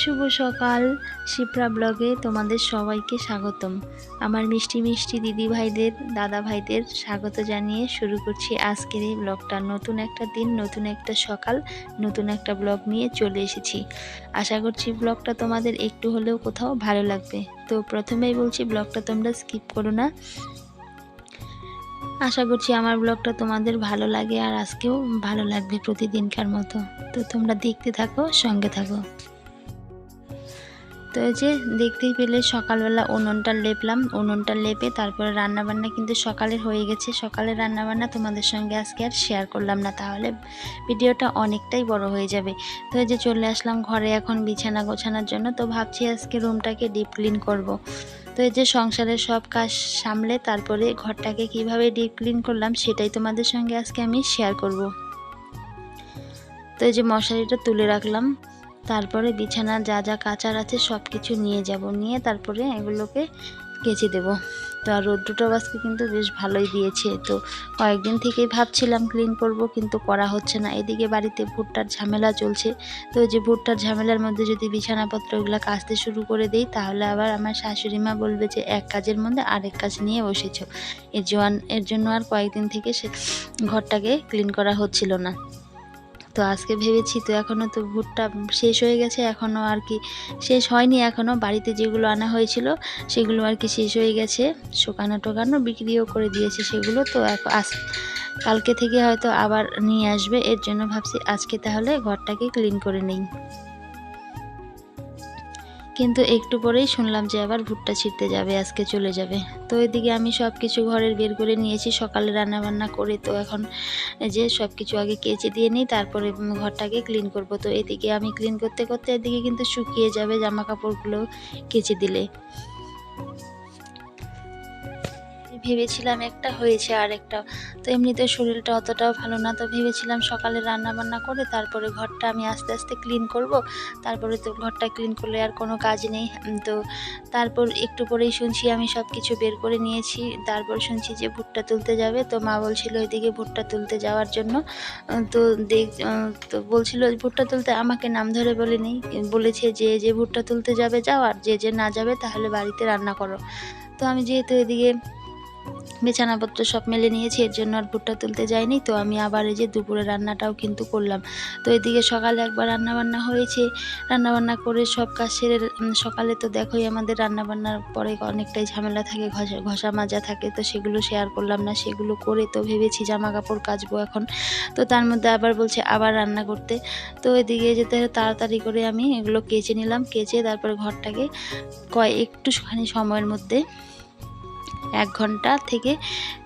শুভ সকাল। শিপ্রা ব্লগে তোমাদের সবাইকে স্বাগতম। আমার মিষ্টি মিষ্টি দিদি ভাইদের দাদা ভাইদের স্বাগত জানিয়ে শুরু করছি আজকের এই ব্লগটা। নতুন একটা দিন, নতুন একটা সকাল, নতুন একটা ব্লগ নিয়ে চলে এসেছি। আশা করছি ব্লগটা তোমাদের একটু হলেও কোথাও ভালো লাগবে। তো প্রথমেই বলছি, ব্লগটা তোমরা স্কিপ করো না। আশা করছি আমার ব্লগটা তোমাদের ভালো লাগে আর আজকেও ভালো লাগবে প্রতিদিনকার মতো। তো তোমরা দেখতে থাকো, সঙ্গে থাকো। তো এই যে দেখতেই পেলে সকালবেলা উনুনটা লেপলাম, উনুনটা লেপে তারপরে রান্নাবান্না কিন্তু সকালের হয়ে গেছে সকালের রান্নাবান্না তোমাদের সঙ্গে আজকে আর শেয়ার করলাম না, তাহলে ভিডিওটা অনেকটাই বড় হয়ে যাবে তো এই যে চলে আসলাম ঘরে এখন বিছানা গোছানোর জন্য, তো ভাবছি আজকে রুমটাকে ডিপ ক্লিন করব। তো এই যে সংসারের সব কাজ সামলে তারপরে ঘরটাকে কীভাবে ডিপ ক্লিন করলাম সেটাই তোমাদের সঙ্গে আজকে আমি শেয়ার করব। তো এই যে মশারিটা তুলে রাখলাম তারপরে বিছানা যা যা কাচার আছে সব কিছু নিয়ে যাব। নিয়ে তারপরে এগুলোকে কেচে দেব। তো আর রোদ্রুটা আজকে কিন্তু বেশ ভালোই দিয়েছে। তো কয়েকদিন থেকেই ভাবছিলাম ক্লিন করব, কিন্তু করা হচ্ছে না। এদিকে বাড়িতে ভুট্টার ঝামেলা চলছে। তো যে ভুট্টার ঝামেলার মধ্যে যদি বিছানাপত্র এগুলো কাচতে শুরু করে দিই, তাহলে আবার আমার শাশুড়ি মা বলবে যে, এক কাজের মধ্যে আরেক কাজ নিয়ে বসেছ। এর জন্য আর কয়েকদিন থেকে সে ঘরটাকে ক্লিন করা হচ্ছিল না। তো আজকে ভেবেছি তো এখনও তো ভুট্টা শেষ হয়ে গেছে এখনও আর কি শেষ হয়নি এখনও বাড়িতে যেগুলো আনা হয়েছিল সেগুলো আর কি শেষ হয়ে গেছে। শুকানো টোকানো বিক্রিও করে দিয়েছে সেগুলো তো আজ কালকে থেকে হয়তো আবার নিয়ে আসবে, এর জন্য ভাবছি আজকে তাহলে ঘরটাকে ক্লিন করে নেই। কিন্তু একটু পরেই শুনলাম যে আবার ভুট্টা ছিঁড়তে যাবে, আজকে চলে যাবে। তো এদিকে আমি সব কিছু ঘরের বের করে নিয়েছি, সকালে রান্না বান্না করে তো এখন যে সব কিছু আগে কেচে দিয়ে নিই, তারপরে ঘরটাকে ক্লিন করব। তো এদিকে আমি ক্লিন করতে করতে এদিকে কিন্তু শুকিয়ে যাবে জামা কাপড়গুলো কেচে দিলে। ভেবেছিলাম একটা হয়েছে আর একটা। তো এমনিতে শরীরটা অতটাও ভালো না, তো ভেবেছিলাম সকালে রান্না বান্না করে তারপরে ঘরটা আমি আস্তে আস্তে ক্লিন করব। তারপরে তো ঘরটা ক্লিন করলে আর কোনো কাজ নেই। তো তারপর একটু পরেই শুনছি আমি সব কিছু বের করে নিয়েছি। তারপর শুনছি যে ভুট্টা তুলতে যাবে। তো মা বলছিল ওইদিকে ভুট্টা তুলতে যাওয়ার জন্য। তো দেখ তো বলছিল ভুট্টা তুলতে আমাকে নাম ধরে বলে বলেনি। বলেছে যে যে ভুট্টা তুলতে যাবে যাও আর যে যে না যাবে তাহলে বাড়িতে রান্না করো। তো আমি যেহেতু এদিকে বিছানাপত্র সব মেলে নিয়েছি, এর জন্য আর ভুট্টা তুলতে যাইনি, তো আমি আবার এই যে দুপুরে রান্নাটাও কিন্তু করলাম। তো এদিকে সকালে একবার রান্না বান্না হয়েছে রান্না বান্না করে সব কাজ সেরে সকালে তো দেখোই আমাদের রান্না বান্নার পরে অনেকটাই ঝামেলা থাকে, ঘষা ঘষা মাজা থাকে, তো সেগুলো শেয়ার করলাম না, সেগুলো করে তো ভেবেছি জামা কাপড় কাচবো এখন। তো তার মধ্যে আবার বলছে আবার রান্না করতে। তো এদিকে যেতে তাড়াতাড়ি করে আমি এগুলো কেচে নিলাম, কেচে তারপরে ঘরটাকে কয়, একটুখানি সময়ের মধ্যে এক ঘণ্টা থেকে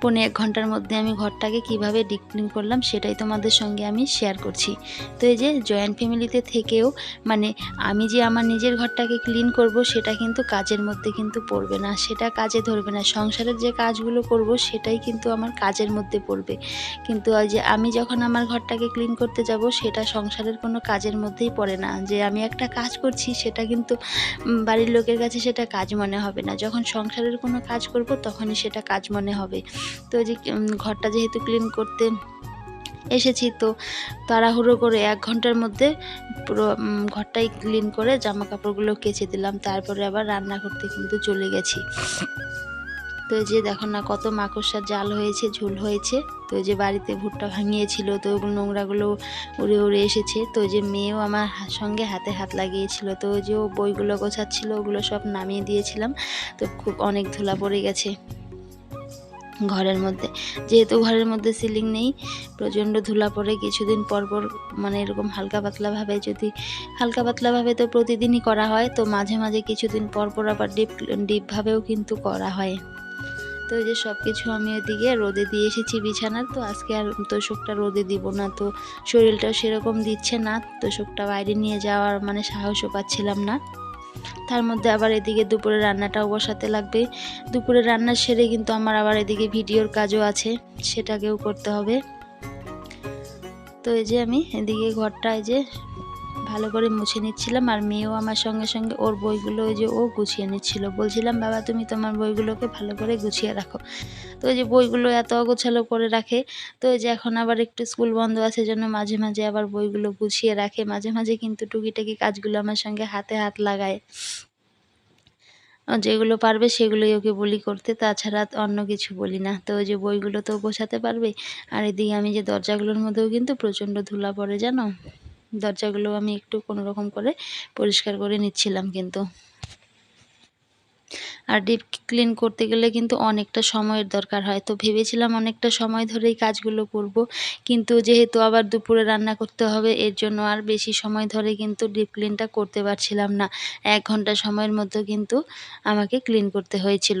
পৌনে এক ঘণ্টার মধ্যে আমি ঘরটাকে কীভাবে ডিপ ক্লিন করলাম সেটাই তোমাদের সঙ্গে আমি শেয়ার করছি। তো এই যে জয়েন্ট ফ্যামিলিতে থেকেও মানে আমি যে আমার নিজের ঘরটাকে ক্লিন করব, সেটা কিন্তু কাজের মধ্যে কিন্তু পড়বে না। সেটা কাজে ধরবে না। সংসারের যে কাজগুলো করব, সেটাই কিন্তু আমার কাজের মধ্যে পড়বে। কিন্তু যে আমি যখন আমার ঘরটাকে ক্লিন করতে যাব, সেটা সংসারের কোনো কাজের মধ্যেই পড়ে না। যে আমি একটা কাজ করছি, সেটা কিন্তু বাড়ির লোকের কাছে সেটা কাজ মনে হবে না। যখন সংসারের কোনো কাজ করব তখনই সেটা কাজ মনে হবে। তো যে ঘরটা যেহেতু ক্লিন করতে এসেছি, তো তাড়াহুড়ো করে এক ঘণ্টার মধ্যে পুরো ঘরটাই ক্লিন করে জামা কাপড়গুলো কেচে দিলাম। তারপরে আবার রান্না করতে কিন্তু চলে গেছি। তো যে দেখো না কত মাকড়সার জাল হয়েছে, ঝুল হয়েছে। তো যে বাড়িতে ভুট্টা ভাঙিয়েছিল, তো ওগুলো নোংরাগুলো উড়ে উড়ে এসেছে। তো যে মেয়েও আমার সঙ্গে হাতে হাত লাগিয়েছিল। তো যে ও বইগুলো গোছাচ্ছিল, ওগুলো সব নামিয়ে দিয়েছিলাম। তো খুব অনেক ধুলা পড়ে গেছে ঘরের মধ্যে। যেহেতু ঘরের মধ্যে সিলিং নেই, প্রচণ্ড ধুলা পড়ে। কিছুদিন পর পর মানে এরকম হালকা পাতলাভাবে যদি, হালকা পাতলাভাবে তো প্রতিদিনই করা হয়, তো মাঝে মাঝে কিছুদিন পর পর আবার ডিপ, ডিপভাবেও কিন্তু করা হয়। তো যে সব কিছু আমি ওদিকে রোদে দিয়ে এসেছি বিছানার, তো আজকে আর তোষকটা রোদে দিব না, তো শরীরটাও সেরকম দিচ্ছে না, তোষকটা বাইরে নিয়ে যাওয়ার মানে সাহসও পাচ্ছিলাম না। তার মধ্যে আবার এদিকে দুপুরে রান্নাটাও বসাতে লাগবে, দুপুরে রান্না সেরে কিন্তু আমার আবার এদিকে ভিডিওর কাজও আছে, সেটাকেও করতে হবে। তো এই যে আমি এদিকে ঘরটা এই যে ভালো করে মুছে নিচ্ছিলাম আর মেয়েও আমার সঙ্গে সঙ্গে ওর বইগুলো ওই যে ও গুছিয়ে নিচ্ছিল। বলছিলাম, বাবা, তুমি তোমার বইগুলোকে ভালো করে গুছিয়ে রাখো। তো ওই যে বইগুলো এত অগোছালো করে রাখে, তো ওই যে এখন আবার একটু স্কুল বন্ধ আছে জন্য মাঝে মাঝে আবার বইগুলো গুছিয়ে রাখে। মাঝে মাঝে কিন্তু টুকিটাকি কাজগুলো আমার সঙ্গে হাতে হাত লাগায়। যেগুলো পারবে সেগুলোই ওকে বলি করতে, তাছাড়া অন্য কিছু বলি না। তো ওই যে বইগুলো তো গোছাতে পারবে, আর এদিকে আমি যে দরজাগুলোর মধ্যেও কিন্তু প্রচণ্ড ধুলা পড়ে, জানো? দরজাগুলো আমি একটু কোনো রকম করে পরিষ্কার করে নিচ্ছিলাম কিন্তু। আর ডিপ ক্লিন করতে গেলে কিন্তু অনেকটা সময়ের দরকার হয়। তো ভেবেছিলাম অনেকটা সময় ধরেই কাজগুলো করব, কিন্তু যেহেতু আবার দুপুরে রান্না করতে হবে, এর জন্য আর বেশি সময় ধরে কিন্তু ডিপ ক্লিনটা করতে পারছিলাম না। এক ঘণ্টা সময়ের মধ্যে কিন্তু আমাকে ক্লিন করতে হয়েছিল।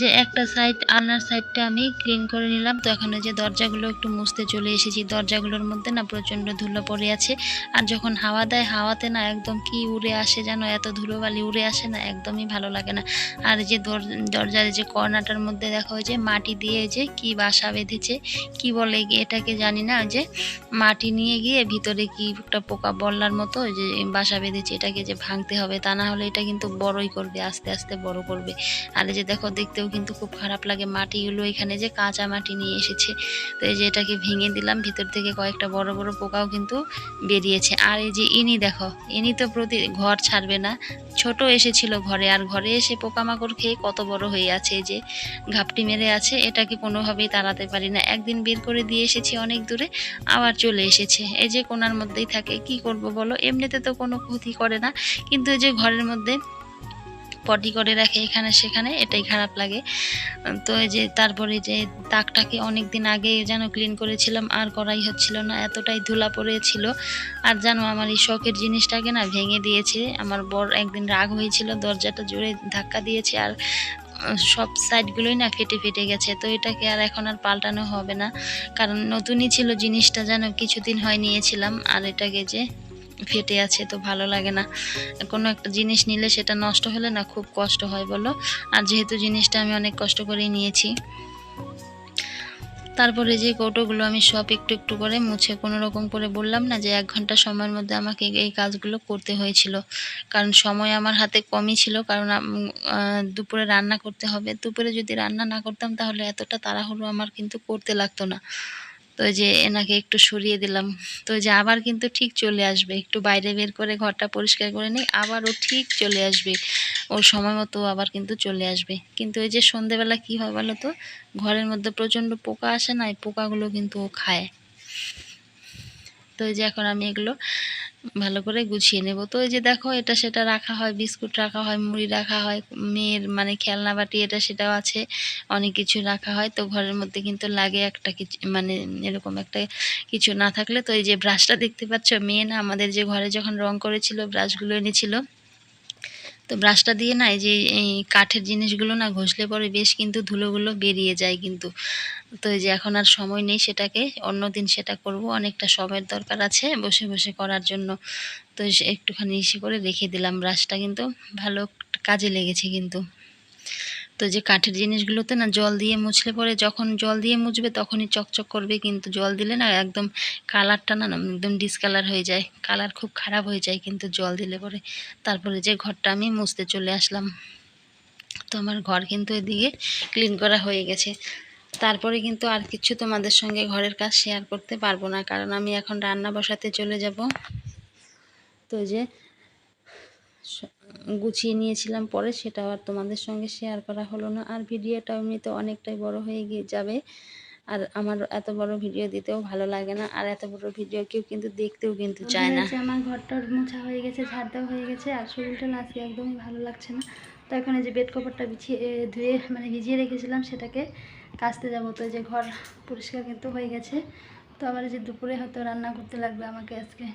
যে একটা সাইড আলনার সাইডটা আমি ক্লিন করে নিলাম। তো এখন যে দরজাগুলো একটু মুছতে চলে এসেছি। দরজাগুলোর মধ্যে না প্রচণ্ড ধুলো পড়ে আছে। আর যখন হাওয়া দেয়, হাওয়াতে না একদম কি উড়ে আসে যেন এত ধুলোবালি উড়ে আসে না, একদমই ভালো লাগে না। আর যে দরজার যে কর্নাটার মধ্যে দেখো যে মাটি দিয়ে যে কি বাসা বেঁধেছে। কি বলে এটাকে জানি না, যে মাটি নিয়ে গিয়ে ভিতরে কি একটা পোকা বললার মতো যে বাসা বেঁধেছে। এটাকে যে ভাঙতে হবে, তা না হলে এটা কিন্তু বড়ই করবে, আস্তে আস্তে বড় করবে। আর যে দেখো দেখতেও কিন্তু খুব খারাপ লাগে। মাটিগুলো এখানে যে কাঁচা মাটি নিয়ে এসেছে, তো এই যে এটাকে ভেঙে দিলাম, ভিতর থেকে কয়েকটা বড় বড় পোকাও কিন্তু বেরিয়েছে। আর এই যে ইনি দেখো, ইনি তো প্রতি, ঘর ছাড়বে না। ছোট এসেছিল ঘরে, আর ঘরে এসে পোকামাকড় খেয়ে কত বড় হয়ে আছে যে ঘাপটি মেরে আছে, এটাকে কোনোভাবেই তাড়াতে পারি না। একদিন বের করে দিয়ে এসেছি অনেক দূরে, আবার চলে এসেছে। এই যে কোনার মধ্যেই থাকে, কি করব বলো? এমনিতে তো কোনো ক্ষতি করে না, কিন্তু এই যে ঘরের মধ্যে পটি করে রাখে এখানে সেখানে, এটাই খারাপ লাগে। তো এই যে তারপরে যে দাগটাকে অনেক দিন আগে যেন ক্লিন করেছিলাম, আর করাই হচ্ছিল না, এতটাই ধুলা পড়েছিল। আর জানো আমার এই শখের জিনিসটাকে না ভেঙে দিয়েছে। আমার বর একদিন রাগ হয়েছিল, দরজাটা জোরে ধাক্কা দিয়েছে, আর সব সাইডগুলোই না ফেটে ফেটে গেছে। তো এটাকে আর এখন আর পাল্টানো হবে না। কারণ নতুনই ছিল জিনিসটা, যেন কিছুদিন হয় নিয়েছিলাম। আর এটাকে যে ফেটে আছে তো ভালো লাগে না। কোনো একটা জিনিস নিলে সেটা নষ্ট হলে না খুব কষ্ট হয় বলো। আর যেহেতু জিনিসটা আমি অনেক কষ্ট করেই নিয়েছি। তারপরে যে কৌটোগুলো আমি সব একটু একটু করে মুছে কোনো রকম করে বললাম না যে এক ঘণ্টা সময়ের মধ্যে আমাকে এই কাজগুলো করতে হয়েছিল। কারণ সময় আমার হাতে কমই ছিল, কারণ দুপুরে রান্না করতে হবে। দুপুরে যদি রান্না না করতাম তাহলে এতটা তাড়াহুড়ো আমার কিন্তু করতে লাগতো না। তো যে এনাকে একটু সরিয়ে দিলাম। তো যে আবার কিন্তু ঠিক চলে আসবে। একটু বাইরে বের করে ঘরটা পরিষ্কার করে নিই আবার ও ঠিক চলে আসবে। ওর সময় মতো আবার কিন্তু চলে আসবে। কিন্তু ওই যে সন্ধেবেলা কি হয় বলো তো? ঘরের মধ্যে প্রচণ্ড পোকা আসে না? এই পোকাগুলো কিন্তু ও খায়। তো যে এখন আমি এগুলো ভালো করে গুছিয়ে নেব। তো এই যে দেখো এটা সেটা রাখা হয়, বিস্কুট রাখা হয়, মুড়ি রাখা হয়, মেয়ের মানে খেলনা বাটি এটা সেটাও আছে, অনেক কিছু রাখা হয়। তো ঘরের মধ্যে কিন্তু লাগে একটা কিছু মানে এরকম একটা কিছু না থাকলে। তো এই যে ব্রাশটা দেখতে পাচ্ছ, মেয়ে না আমাদের যে ঘরে যখন রং করেছিল ব্রাশগুলো এনেছিল তো ব্রাশটা দিয়ে না এই যে এই কাঠের জিনিসগুলো না ঘষলে পরে বেশ কিন্তু ধুলোগুলো বেরিয়ে যায় কিন্তু। তো এই যে এখন আর সময় নেই সেটাকে অন্য দিন সেটা করব, অনেকটা সময়ের দরকার আছে বসে বসে করার জন্য। তো একটুখানি ইসে করে রেখে দিলাম ব্রাশটা কিন্তু, ভালো কাজে লেগেছে কিন্তু। তো যে কাঠের জিনিসগুলোতে না জল দিয়ে মুছলে পরে যখন জল দিয়ে মুছবে তখনই চকচক করবে, কিন্তু জল দিলে না একদম কালারটা না একদম ডিসকালার হয়ে যায়। কালার খুব খারাপ হয়ে যায় কিন্তু জল দিলে পরে। তারপরে যে ঘরটা আমি মুছতে চলে আসলাম। তো আমার ঘর কিন্তু এদিকে ক্লিন করা হয়ে গেছে। তারপরে কিন্তু আর কিছু তোমাদের সঙ্গে ঘরের কাজ শেয়ার করতে পারব না, কারণ আমি এখন রান্না বসাতে চলে যাব। তো যে গুছিয়ে নিয়েছিলাম পরে সেটা আর তোমাদের সঙ্গে শেয়ার করা হলো না। আর ভিডিওটা এমনিতে অনেকটাই বড় হয়ে গিয়ে যাবে। আর আমার এত বড় ভিডিও দিতেও ভালো লাগে না। আর এত বড় ভিডিও কেউ কিন্তু দেখতেও কিন্তু চায় না। আমার ঘরটা মোছা হয়ে গেছে ঝাড় দেওয়া হয়ে গেছে আর শরীরটা না আজকে একদমই ভালো লাগছে না। তো এখন যে বেড কভারটা বিছিয়ে ধুয়ে মানে ভিজিয়ে রেখেছিলাম সেটাকে কাচতে যাব। তো এই যে ঘর পরিষ্কার কিন্তু হয়ে গেছে। তো আবার যে দুপুরে হয়তো রান্না করতে লাগবে আমাকে আজকে।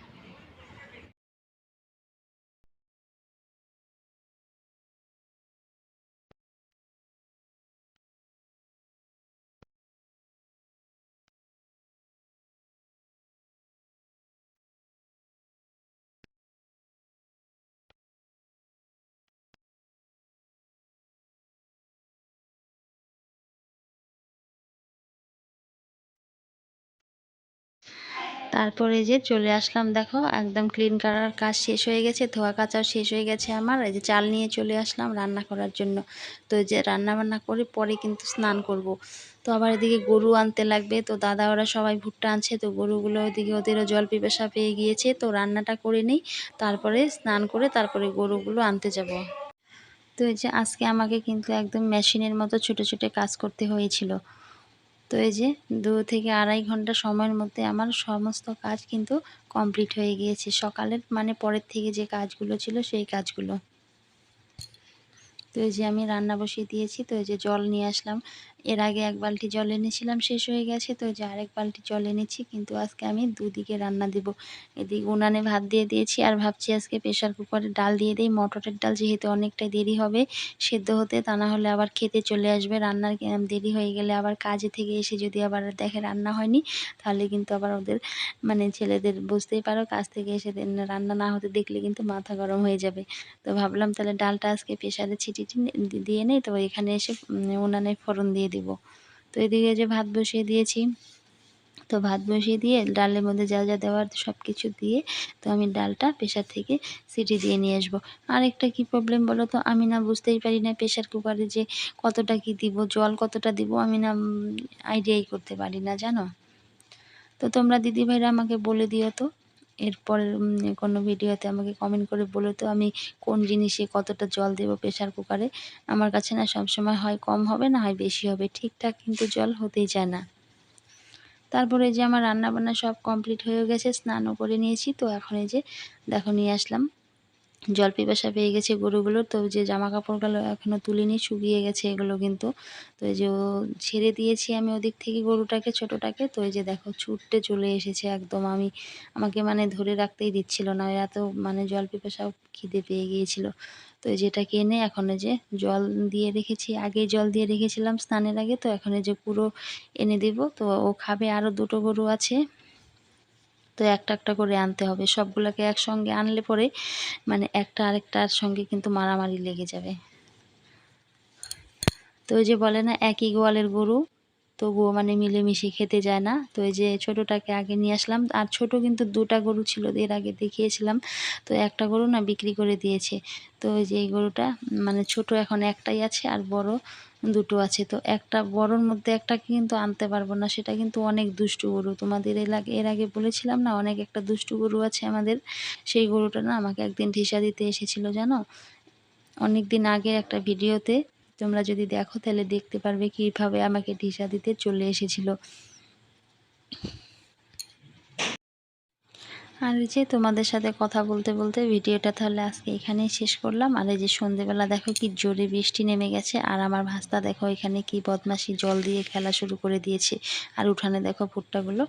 তারপরে যে চলে আসলাম, দেখো, একদম ক্লিন করার কাজ শেষ হয়ে গেছে, ধোয়া কাচাও শেষ হয়ে গেছে আমার। এই যে চাল নিয়ে চলে আসলাম রান্না করার জন্য। তো যে রান্না বান্না করে পরে কিন্তু স্নান করব। তো আবার এদিকে গরু আনতে লাগবে। তো দাদা, ওরা সবাই ভুট্টা আনছে। তো গরুগুলো ওদিকে ওদেরও জল পিপাসা পেয়ে গিয়েছে। তো রান্নাটা করে নিই। তারপরে স্নান করে তারপরে গরুগুলো আনতে যাব। তো এই যে আজকে আমাকে কিন্তু একদম মেশিনের মতো ছোট ছোট কাজ করতে হয়েছিল। তো এই যে দু থেকে আড়াই ঘণ্টা সময়ের মধ্যে আমার সমস্ত কাজ কিন্তু কমপ্লিট হয়ে গিয়েছে। সকালের মানে পরের থেকে যে কাজগুলো ছিল সেই কাজগুলো। তো এই যে আমি রান্না বসিয়ে দিয়েছি, তো এই যে জল নিয়ে আসলাম। এর আগে এক বালতি জল এনেছিলাম, শেষ হয়ে গেছে। তো যে আরেক বালতি জল এনেছি, কিন্তু আজকে আমি দুদিকে রান্না দেব। এদিকে উনানে ভাত দিয়ে দিয়েছি আর ভাবছি আজকে প্রেশার কুকারে ডাল দিয়ে দিই। মটরের ডাল যেহেতু অনেকটা দেরি হবে সেদ্ধ হতে, তা না হলে আবার খেতে চলে আসবে। রান্নার দেরি হয়ে গেলে আবার কাজে থেকে এসে যদি আবার দেখে রান্না হয়নি, তাহলে কিন্তু আবার ওদের মানে ছেলেদের বুঝতেই পারো, কাজ থেকে এসে রান্না না হতে দেখলে কিন্তু মাথা গরম হয়ে যাবে। তো ভাবলাম তাহলে ডালটা আজকে প্রেশারে ছিটি দিয়ে নেই। তো এখানে এসে উনানে ফোড়ন দিয়ে দিব। তো এদিকে যে ভাত বসিয়ে দিয়েছি, তো ভাত বসিয়ে দিয়ে ডালের মধ্যে যা যা দেওয়ার সব কিছু দিয়ে তো আমি ডালটা প্রেশার থেকে সিটি দিয়ে নিয়ে আসব। আরেকটা কি প্রবলেম বলো তো আমি না বুঝতেই পারি না প্রেশার কুকারে যে কতটা কি দিব, জল কতটা দিব, আমি না আইডিয়াই করতে পারি না, জানো? তো তোমরা দিদিভাইরা আমাকে বলে দিও তো। এরপরের কোনো ভিডিওতে আমাকে কমেন্ট করে বলো তো আমি কোন জিনিসে কতটা জল দেব প্রেশার কুকারে আমার কাছে না সবসময় হয় কম হবে, না হয় বেশি হবে। ঠিকঠাক কিন্তু জল হতেই চায় না। তারপরে যে আমার রান্না বান্না সব কমপ্লিট হয়ে গেছে, স্নানও করে নিয়েছি। তো এখন এই যে, দেখো নিয়ে আসলাম। জল পিপাসা পেয়ে গেছে গরুগুলো। তো যে জামা কাপড়গুলো এখনও তুলিনি, শুকিয়ে গেছে এগুলো কিন্তু। তো এই যে ছেড়ে দিয়েছি আমি ওদিক থেকে গরুটাকে, ছোটোটাকে। তো এই যে দেখো ছুটতে চলে এসেছে একদম আমি। আমাকে মানে ধরে রাখতেই দিচ্ছিল না, এত মানে জল পিপাসাও খিদে পেয়ে গিয়েছিল। তো এই যেটাকে এনে এখন যে জল দিয়ে রেখেছি, আগে জল দিয়ে রেখেছিলাম স্নানের আগে। তো এখন যে পুরো এনে দেব। তো ও খাবে আরও দুটো গরু আছে। তো একটা একটা করে আনতে হবে। সবগুলোকে একসঙ্গে আনলে পরে মানে একটা আরেকটার সঙ্গে কিন্তু মারামারি লেগে যাবে। তো ওই যে বলে না একই গোয়ালের গরু। তবুও মানে মিলেমিশে খেতে যায় না। তো এই যে ছোটোটাকে আগে নিয়ে আসলাম, আর ছোট কিন্তু দুটা গরু ছিল, এর আগে দেখিয়েছিলাম। তো একটা গরু না বিক্রি করে দিয়েছে। তো ওই যে এই গরুটা মানে ছোট এখন একটাই আছে, আর বড় দুটো আছে। তো একটা বড়োর মধ্যে একটা কিন্তু আনতে পারব না, সেটা কিন্তু অনেক দুষ্টু গরু। তোমাদের এলাকা, এর আগে বলেছিলাম না, অনেক একটা দুষ্টু গরু আছে আমাদের। সেই গরুটা না আমাকে একদিন ঢিসা দিতে এসেছিল, জানো? অনেক দিন আগে একটা ভিডিওতে। তোমরা যদি দেখো, তাহলে দেখতে পারবে কীভাবে আমাকে ঢিসা দিতে চলে এসেছিল। আর যে তোমাদের সাথে কথা বলতে বলতে ভিডিওটা তাহলে আজকে এখানেই শেষ করলাম। আর এই যে সন্ধেবেলা দেখো কি জোরে বৃষ্টি নেমে গেছে, আর আমার ভাস্তা দেখো এখানে কি বদমাসি জল দিয়ে খেলা শুরু করে দিয়েছে। আর উঠানে দেখো ভুট্টাগুলো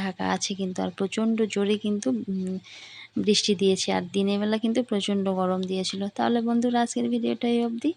ঢাকা আছে কিন্তু, আর প্রচণ্ড জোরে কিন্তু বৃষ্টি দিয়েছে। আর দিনের বেলা কিন্তু প্রচণ্ড গরম দিয়েছিল। তাহলে বন্ধুরা, আজকের ভিডিওটাই অবধি।